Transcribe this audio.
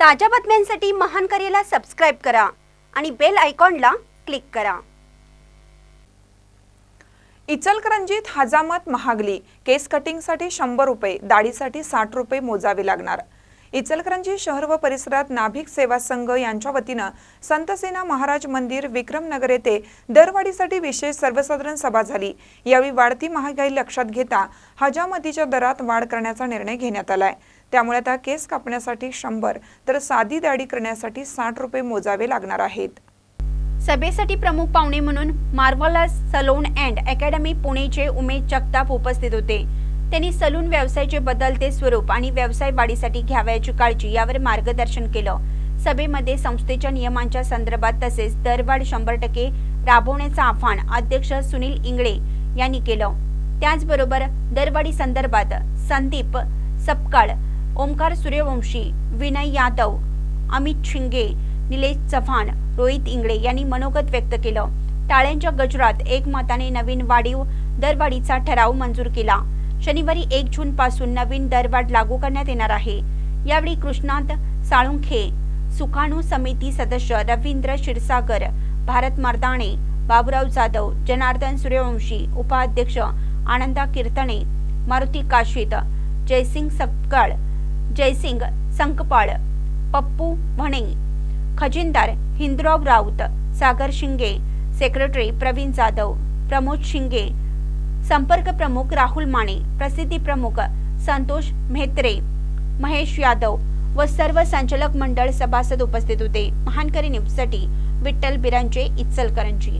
ताज्या बातम्यांसाठी महान करेला सबस्क्राईब करा आणि बेल आयकॉनला क्लिक करा. इचलकरंजीत हजामत महागली. केस कटिंगसाठी शंभर रुपये दाढीसाठी साठ रुपये मोजावे लागणार. इचलकरंजी शहर व परिसरात नाभिक सेवा संघ यांच्या वतीनं संतसेना महाराज मंदिर विक्रमनगर येथे दरवाढीसाठी विशेष सर्वसाधारण सभा झाली. यावेळी वाढती महागाई लक्षात घेता हजामतीच्या दरात वाढ करण्याचा निर्णय घेण्यात आलाय. त्यामुळे आता केस कापण्यासाठी शंभर तर साधी दाढी करण्यासाठी साठ रुपये मोजावे लागणार आहेत. सभेसाठी प्रमुख पाहुणे म्हणून मार्वलस सलोन अँड अकॅडमी पुणेचे उमेश जगताप उपस्थित होते. त्यांनी सलून व्यवसायाचे बदलते स्वरूप आणि व्यवसाय वाढीसाठी घ्यावयाची काळजी यावर मार्गदर्शन केलं. सभेमध्ये संस्थेच्या नियमांच्या संदर्भात तसेच दरवाढ शंभर टक्के राबवण्याचं आव्हान अध्यक्ष सुनील इंगळे यांनी केलं. त्याचबरोबर दरवाढी संदर्भात संदीप सपकाळ ओमकार सूर्यवंशी विनय यादव अमित शिंगे निलेश चव्हाण रोहित इंगळे यांनी मनोगत व्यक्त केलं. टाळ्यांच्या गजरात एकमताने नवीन वाढीव दरवाढीचा ठराव मंजूर केला. शनिवारी एक जून पासून नवीन दरवाढ लागू करण्यात येणार आहे. यावेळी कृष्णांत साळुंखे सुखाणू समिती सदस्य रवींद्र क्षीरसागर भारत मर्दाणे बाबुराव जाधव जनार्दन सूर्यवंशी उपाध्यक्ष आनंदा कीर्तने मारुती काशीत जयसिंग सपकाळ जयसिंग संकपाळ पप्पू म्हणे. खजिनदार हिंदराव राऊत सागर शिंगे सेक्रेटरी प्रवीण जाधव प्रमोद शिंगे संपर्क प्रमुख राहुल माने प्रसिद्धी प्रमुख संतोष म्हेत्रे महेश यादव व सर्व संचालक मंडळ सभासद उपस्थित होते. महानकरी न्यूजसाठी विठ्ठल बिरांचे इचलकरंजी.